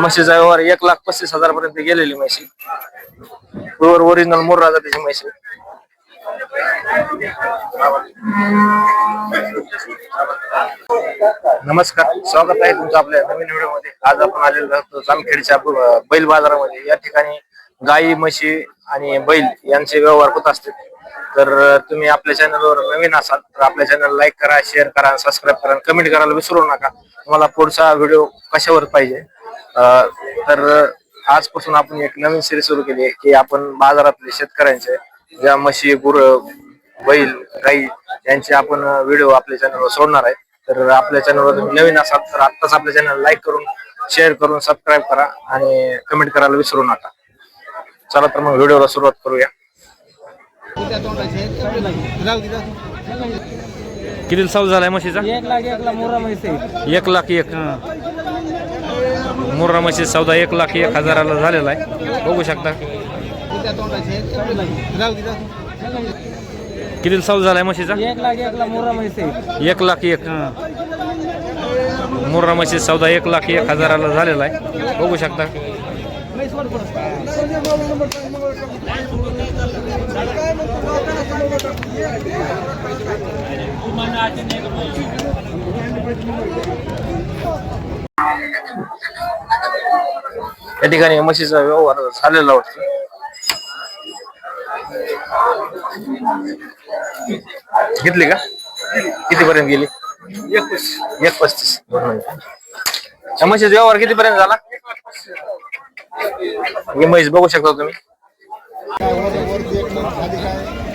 म्हशीचा व्यवहार एक लाख पस्तीस हजार पर्यंत गेलेली म्हशी. प्युअर ओरिजिनल मोर्रा जातीची म्हशी. नमस्कार स्वागत आहे तुमचं आपल्या नवीन व्हिडिओमध्ये आज आपण आलेलो आहोत जामखेडच्या बैल बाजारामध्ये. या ठिकाणी गाई म्हशी आणि बैल यांचे व्यवहार होत असतात तर तुम्ही आपल्या चॅनलवर नवीन असाल तर आपल्या चॅनल लाईक करा शेअर करा सबस्क्राईब करा कमेंट करायला विसरू नका. तुम्हाला पुढचा व्हिडिओ कशावर पाहिजे? तर आजपासून आपण एक नवीन सिरीज सुरू केली आहे की आपण बाजारातले शेतकऱ्यांचे ज्या म्हशी गुर बैल गाई यांचे आपण व्हिडिओ आपल्या चॅनलवर सोडणार आहे. तर आपल्या चॅनलवर तुम्ही नवीन असाल तर आत्ताच आपल्या चॅनल लाईक करून शेअर करून सबस्क्राईब करा आणि कमेंट करायला विसरू नका. चला तर मग व्हिडिओला सुरुवात करूया. किती साऊल झालाय म्हशीचा? एक लाख एक लाख मोरा एक लाख एक. मुर्रा चौदा एक लाख एक हजाराला झालेला आहे. बघू शकता. किती साऊल झालाय म्हशीचा? एक लाख एक मुर्रा म्हशी चौदा एक लाख एक हजाराला झालेला आहे. बघू शकता. या ठिकाणी म्हशीचा व्यवहार झालेला वाटतो. घेतली का? कितीपर्यंत गेली? एक पस्तीस या म्हशीचा व्यवहार कितीपर्यंत झाला? ही म्हैस बघू शकता तुम्ही.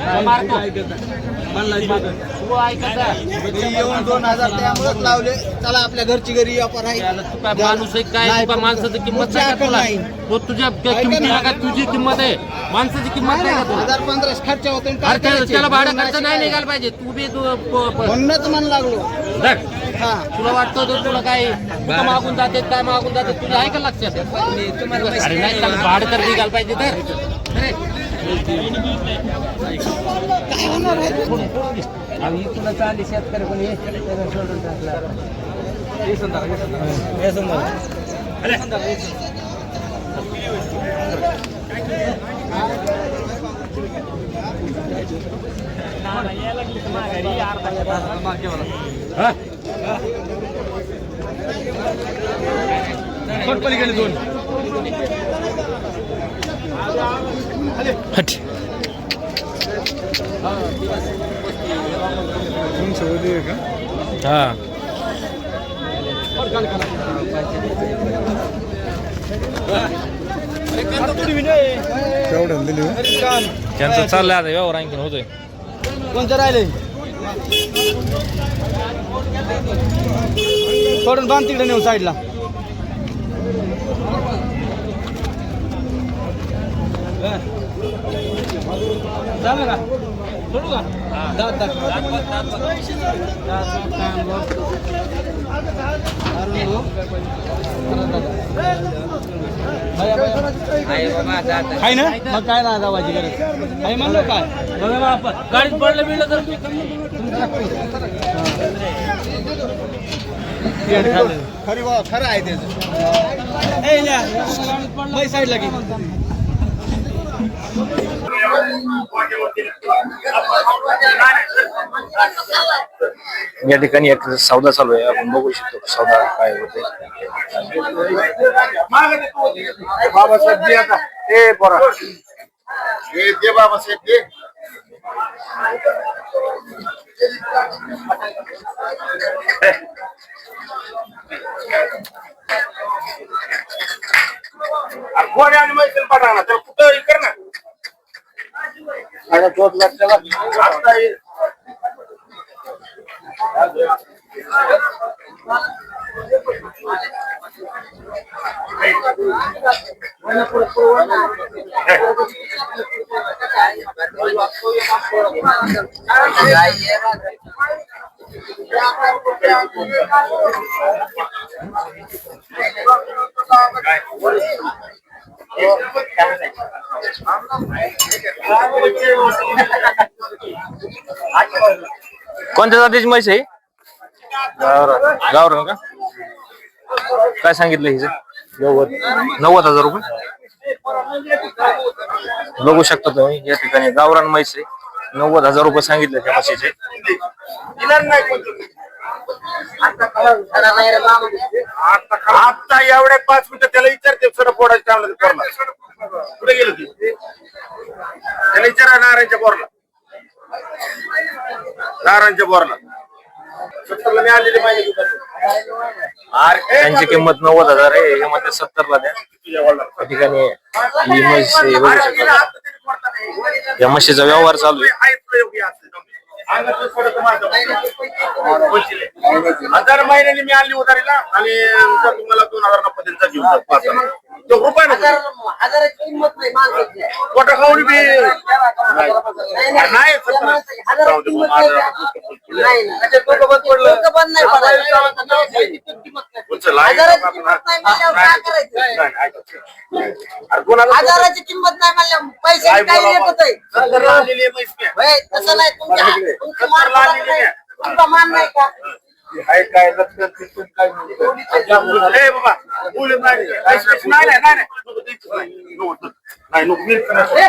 मारतो. तू ऐकायचा येऊन दोन हजार त्यामुळेच लावले. चला आपल्या घरची घरी व्यापार आहे. याला तू काय माणूस आहे काय नाही, तू काय माणसाची किंमत नाही का तुला. तो तुझ्या किमतीला काय तुझी किंमत आहे. माणसाची किंमत नाही का तुला? हजार पंधराशे खर्च होतो अरे त्याला-? त्याला भाडं खर्च नाही. निघायला पाहिजे. तू बी तू प- मन लागलो. धर. हा. तुला वाटतं तर तुला काय कुठं मागून जाते काय मागून जाते तुला आहे का लक्षात अरे नाही त्याला भाडं तर निघायला पाहिजे तर अरे. अहो, तुला चालली शेतकरी पण हे त्याला सोडून टाकलं. दोन हट. हा. त्यांचं चाललंय आता व्यवहार आणखीन होतोय. कोणतं राहिले? सोडून बांध तिकडे नेऊन साईडला. झालं का? सोडू का? दात दात आहे ना? मग काय ना जावायची गरज? आहे म्हणलो काय? बघा आपण. गाडीत पडलं बिडलं तर खरी खरं आहे त्याचं साईडला घे. या ठिकाणी एक सौदा चालू आहे. आपण बघू शकतो सौदा काय होते बाबासाहेब दे आता ए पोरा. दे बाबासाहेब दे. कोणी आणि मैत्री पाठवणार तर कुठं कर ना. आता तोच लागतो आता हे- कोणत्या जातीची म्हैस आहे? गावरान का? काय सांगितलं हिचं? नव्वद. नव्वद हजार रुपये? बघू शकता तुम्ही या ठिकाणी गावरान म्हैस आहे. नव्वद हजार रुपये सांगितले त्या म्हशीचे. आता एवढ्या पाच मिनिटं त्याला विचारते सडा फोडायचं टाळलं पोरला. कुठे गेलं ती? त्याला विचारा नारायणच्या बोरला नारायणच्या बोरला सत्तरला मी आलेली माहिती त्यांची किंमत नव्वद हजार आहे हे मध्ये सत्तरला द्या. त्या ठिकाणी ही शकता. या म्हशीचा व्यवहार चालू आहे. हजार महिन्याने मी आणली उधारीला आणि जर तुम्हाला दोन हजार पद्धतीचा जात पाच. तो रुपये नको हजाराची किंमत नाही बी नाही सत्तर. हजाराची जाऊ दे किंमत बाबा, नाही हजार. नाही नाही. डोकं बंद नाही पडायचं. तुमचं लाइट हजाराची बाबा, किंमत नाही म्हणल्यावर काय करायचं नाही, नाही, ऐका. अरे कोणाला हजाराची किंमत नाही म्हणल्यावर पैसे काय काही बोलावं? येत आहे सत्तरला आणलेली आहे म्हैस मी. होय, तसं नाही तुमच्या तुमचा मान नाही. आहे. तुमचा मान नाही का आहे काय लक्षात तिथून काय म्हणतो? ए बाबा, बोलू नाही. नाही, नाही, नाही, नाही. नको द्यायचं नाही. नको, नको. नाही, नको. मी नाही.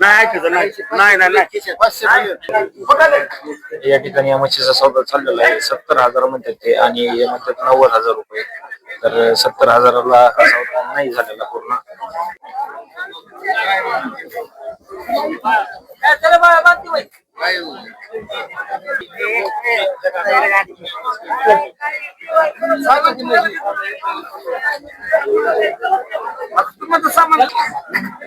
नाही ऐकायचं नाही. नाही. या ठिकाणी या म्हशीचा सौदा चाललेला आहे. सत्तर हजार म्हणतात ते आणि हे म्हणतात नव्वद हजार रुपये. तर सत्तर हजाराला हा सौदा नाही झालेला पूर्ण. बाई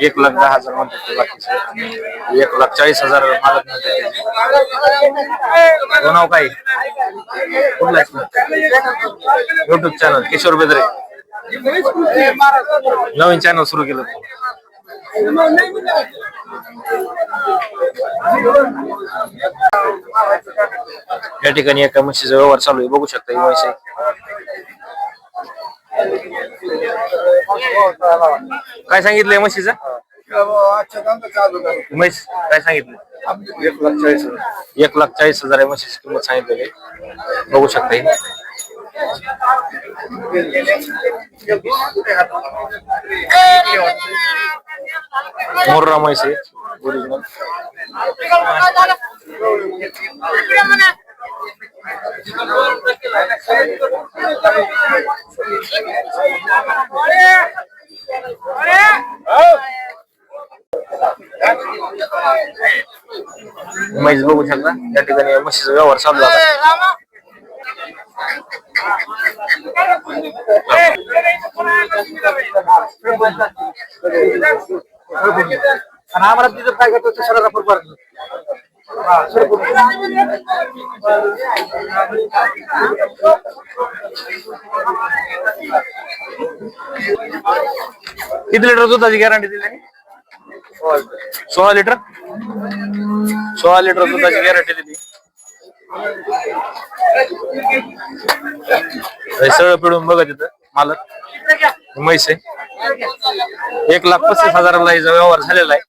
एक लाख दहा हजार म्हणतात ते बाकीचे एक लाख चाळीस हजार मालक म्हणतात तो. नाव काय? कुठला युट्यूब चॅनल किशोर बेदरे. नवीन चॅनल सुरू केलं या ठिकाणी एका म्हशीचा व्यवहार चालू आहे. बघू शकता ही म्हशी काय सांगितलंय म्हशीचं? म्हैस काय सांगितलं एक लाख चाळीस हजार एक लाख चाळीस हजार आहे म्हशीची किंमत सांगितलेली. आहे. बघू शकता ही. मोर्रा म्हैस आहे. ओरिजिनल म्हैस बघू शकता. त्या ठिकाणी म्हशीचा व्यवहार चालू आणि आम्हाला तिथं काय करतो ते सगळं आपण भरतो किती लिटर दुधाची गॅरंटी दिली त्यांनी? सोळा लिटर? सोळा लिटर दुधाची गॅरंटी दिली. हे सगळं पिळून बघा तिथं मालक. म्हैस आहे. एक लाख पस्तीस हजाराला हिचा व्यवहार झालेला आहे.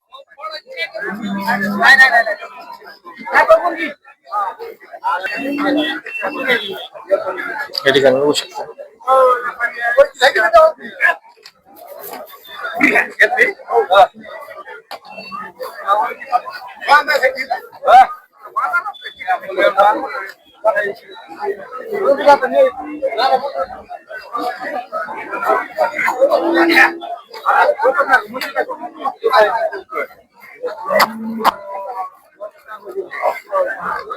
या ठिकाणी बघू शकता.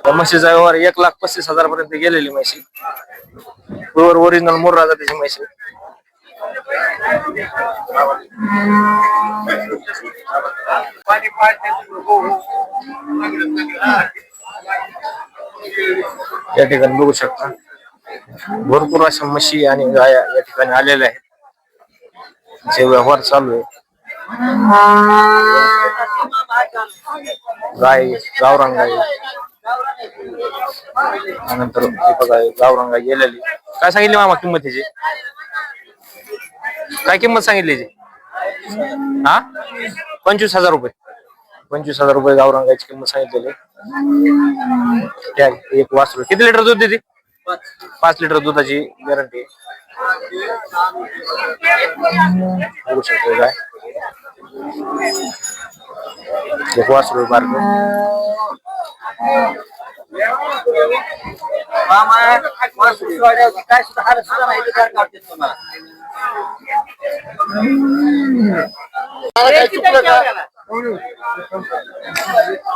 म्हशीचा व्यवहार एक लाख पस्तीस हजार पर्यंत गेलेली म्हशी. प्युअर ओरिजिनल मुर्रा जातीची म्हशी या ठिकाणी बघू शकता. भरपूर अशा म्हशी आणि गाया या ठिकाणी आलेल्या आहेत. जे व्यवहार चालू आहे. गाय गावरान गाय. त्यानंतर हे बघा गावरंगा गावरान गेलेली. काय सांगितली मामा किंमत त्याची काय किंमत सांगितली त्याची हा? पंचवीस हजार रुपये. पंचवीस हजार रुपये गावरंगाची किंमत सांगितलेली. एक वासरू. किती लिटर दूध देते? पाच लिटर दुधाची गॅरंटी बघू शकतो काय? एक वासरू बारक. काय सुद्धा काढते तुम्हाला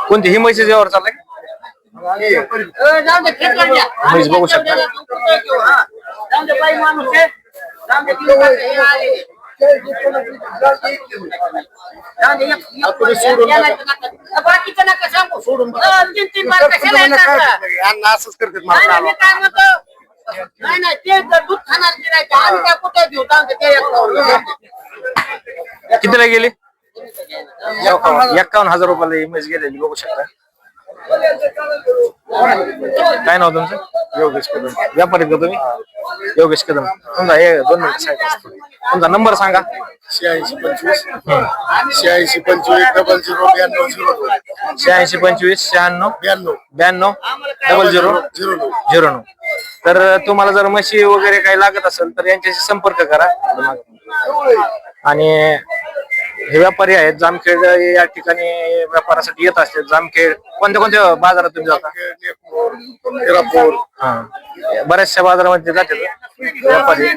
कोणती ही म्हैसी जेव्हा चाललाय म्हैस बघू शकता. बाकीचं नका सांगू सोडून तीन तीन बार कशाला येतात का? यांना असंच करतात नाही मला नाही, मी काय म्हणतो नाही नाही ते दूध खाणार गिरायचं आम्ही काय कुठे घेऊ जाऊ दे, ते एक. कितीला गेली एक्कावन्न हजार रुपयाला म्हैस गेलेली बघू शकता काय नाव तुमचं योगेश कदम. व्यापारी का तुम्ही? योगेश कदम. तुमचा हे दोन मिनिट सांगा तुमचा नंबर सांगा. शहाऐंशी पंचवीस. शहाऐंशी पंचवीस डबल झिरो ब्याण्णव झिरो नऊ शहाऐंशी पंचवीस शहाण्णव ब्याण्णव. ब्याण्णव डबल झिरो झिरो नऊ. झिरो नऊ. तर तुम्हाला जर म्हशी वगैरे काही लागत असेल तर यांच्याशी संपर्क करा. आणि हे व्यापारी आहेत. जामखेड या ठिकाणी व्यापारासाठी येत असतात. जामखेड कोणत्या कोणत्या बाजारात तुम्ही जाता? हिरापूर बऱ्याचशा बाजारामध्ये जाते व्यापारी.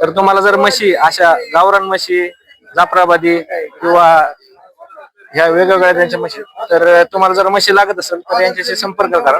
तर तुम्हाला जर म्हशी अशा गावरान म्हशी जाफराबादी किंवा ह्या वेगवेगळ्या त्यांच्या म्हशी तर तुम्हाला जर म्हशी लागत असेल तर यांच्याशी संपर्क करा.